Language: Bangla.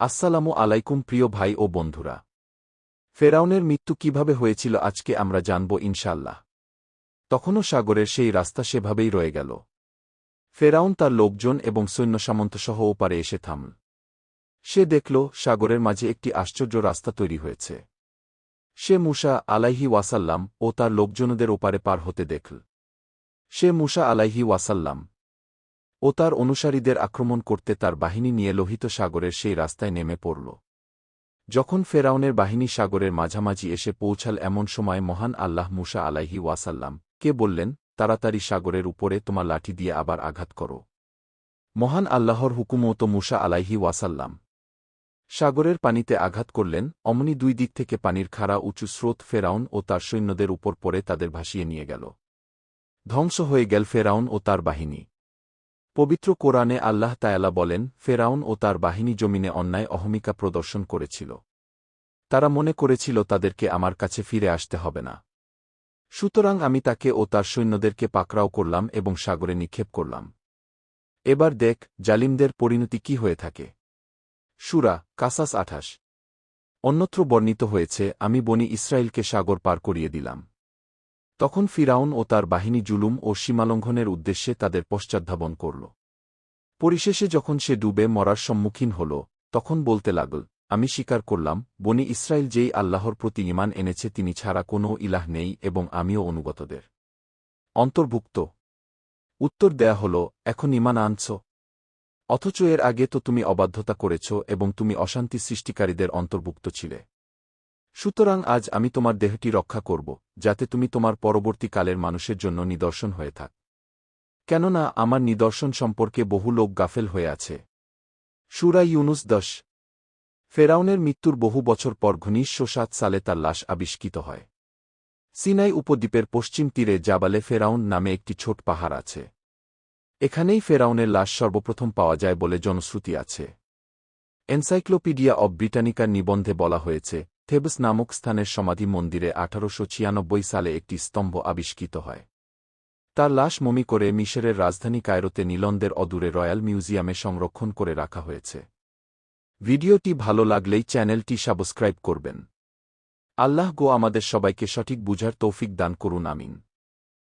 আসসালামু আলাইকুম প্রিয় ভাই ও বন্ধুরা। ফেরাউনের মৃত্যু কীভাবে হয়েছিল আজকে আমরা জানব ইনশাল্লাহ তখনও সাগরের সেই রাস্তা সেভাবেই রয়ে গেল। ফেরাউন তার লোকজন এবং সৈন্য সামন্তসহ ওপারে এসে থামল। সে দেখল সাগরের মাঝে একটি আশ্চর্য রাস্তা তৈরি হয়েছে। সে মুসা আলাইহি ওয়াসাল্লাম ও তার লোকজনদের ওপারে পার হতে দেখল। সে মুসা আলাইহি ওয়াসাল্লাম ও তার অনুসারীদের আক্রমণ করতে তার বাহিনী নিয়ে লোহিত সাগরের সেই রাস্তায় নেমে পড়ল। যখন ফেরাউনের বাহিনী সাগরের মাঝামাঝি এসে পৌঁছাল এমন সময় মহান আল্লাহ মুসা আলাইহি ওয়াসাল্লাম, কে বললেন, তাড়াতাড়ি সাগরের উপরে তোমার লাঠি দিয়ে আবার আঘাত করো। মহান আল্লাহর হুকুমও তো মুসা আলাইহি ওয়াসাল্লাম। সাগরের পানিতে আঘাত করলেন, অমনি দুই দিক থেকে পানির খাড়া উঁচু স্রোত ফেরাউন ও তার সৈন্যদের উপর পড়ে তাদের ভাসিয়ে নিয়ে গেল। ধ্বংস হয়ে গেল ফেরাউন ও তার বাহিনী। পবিত্র কোরআনে আল্লাহ তায়ালা বলেন, ফেরাউন ও তার বাহিনী জমিনে অন্যায় অহমিকা প্রদর্শন করেছিল। তারা মনে করেছিল তাদেরকে আমার কাছে ফিরে আসতে হবে না। সুতরাং আমি তাকে ও তার সৈন্যদেরকে পাকড়াও করলাম এবং সাগরে নিক্ষেপ করলাম। এবার দেখ, জালিমদের পরিণতি কি হয়ে থাকে। সুরা কাসাস আঠাশ। অন্যত্র বর্ণিত হয়েছে, আমি বনি ইসরায়েলকে সাগর পার করিয়ে দিলাম। তখন ফিরাউন ও তার বাহিনী জুলুম ও সীমালঙ্ঘনের উদ্দেশ্যে তাদের পশ্চাদ্ধাবন করল। পরিশেষে যখন সে ডুবে মরার সম্মুখীন হল, তখন বলতে লাগল, আমি স্বীকার করলাম, বনি ইসরায়েল যেই আল্লাহর প্রতি ইমান এনেছে তিনি ছাড়া কোনো ইলাহ নেই এবং আমিও অনুগতদের। অন্তর্ভুক্ত। উত্তর দেয়া হল, এখন ইমান আনছ। অথচ এর আগে তো তুমি অবাধ্যতা করেছ এবং তুমি অশান্তি সৃষ্টিকারীদের অন্তর্ভুক্ত ছিলে। সুতরাং আজ আমি তোমার দেহটি রক্ষা করব, যাতে তুমি তোমার পরবর্তীকালের মানুষের জন্য নিদর্শন হয়ে থাক। কেননা আমার নিদর্শন সম্পর্কে বহু লোক গাফেল হয়ে আছে। সুরা ইউনুস দশ। ফেরাউনের মৃত্যুর বহু বছর পর ঘনিষ্ঠ সাত সালে তার লাশ আবিষ্কৃত হয়। সিনাই উপদ্বীপের পশ্চিম তীরে জাবালে ফেরাউন নামে একটি ছোট পাহাড় আছে। এখানেই ফেরাউনের লাশ সর্বপ্রথম পাওয়া যায় বলে জনশ্রুতি আছে। এনসাইক্লোপিডিয়া অব ব্রিটানিকার নিবন্ধে বলা হয়েছে থেবস নামক স্থানের সমাধি মন্দিরে আঠারোশো ছিয়ানব্বই সালে একটি স্তম্ভ আবিষ্কৃত হয়। তার লাশ মমি করে মিশরের রাজধানী কায়রোতে নীলন্দের অদূরে রয়্যাল মিউজিয়ামে সংরক্ষণ করে রাখা হয়েছে। ভিডিওটি ভালো লাগলেই চ্যানেলটি সাবস্ক্রাইব করবেন। আল্লাহ গো আমাদের সবাইকে সঠিক বুঝার তৌফিক দান করুন, আমিন।